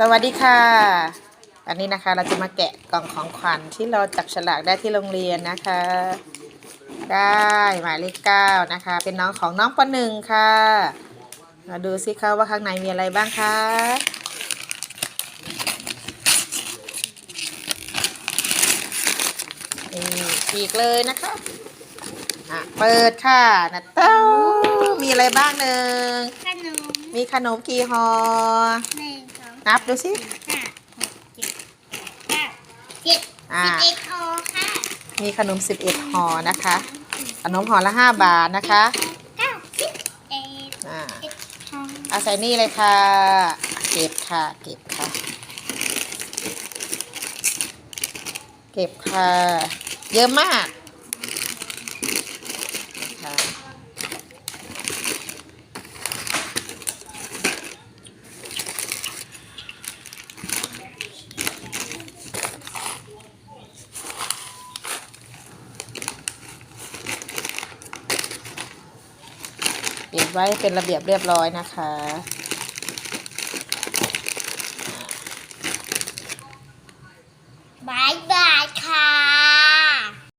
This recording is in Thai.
สวัสดีค่ะอันนี้นะคะเราจะมาแกะกล่องของขวัญที่เราจับฉลากได้ที่โรงเรียนนะคะ ได้หมายเลขเก้านะคะ เป็นน้องของน้องปหนึ่งค่ะ มาดูสิคะว่าข้างในมีอะไรบ้างคะนี่ฉีกเลยนะคะอะเปิดค่ะนะเต้ามีอะไรบ้างหนึ่งขนมมีขนมกี่ห่อ หนึ่งสอง นับดูสิห้าหกเจ็ดเก้าสิบอ่าสิบเอ็ดออค่ะมีขนม 11ห่อนะคะ ขนมห่อละ 5 บาทนะคะเก้าสิบเอ็ดอ่าสิบสองเอาใส่นี่เลยค่ะ เก็บค่ะ เก็บค่ะ เก็บค่ะ เยอะมาก ปิดไว้เป็นระเบียบเรียบร้อยนะคะ บายบายค่ะ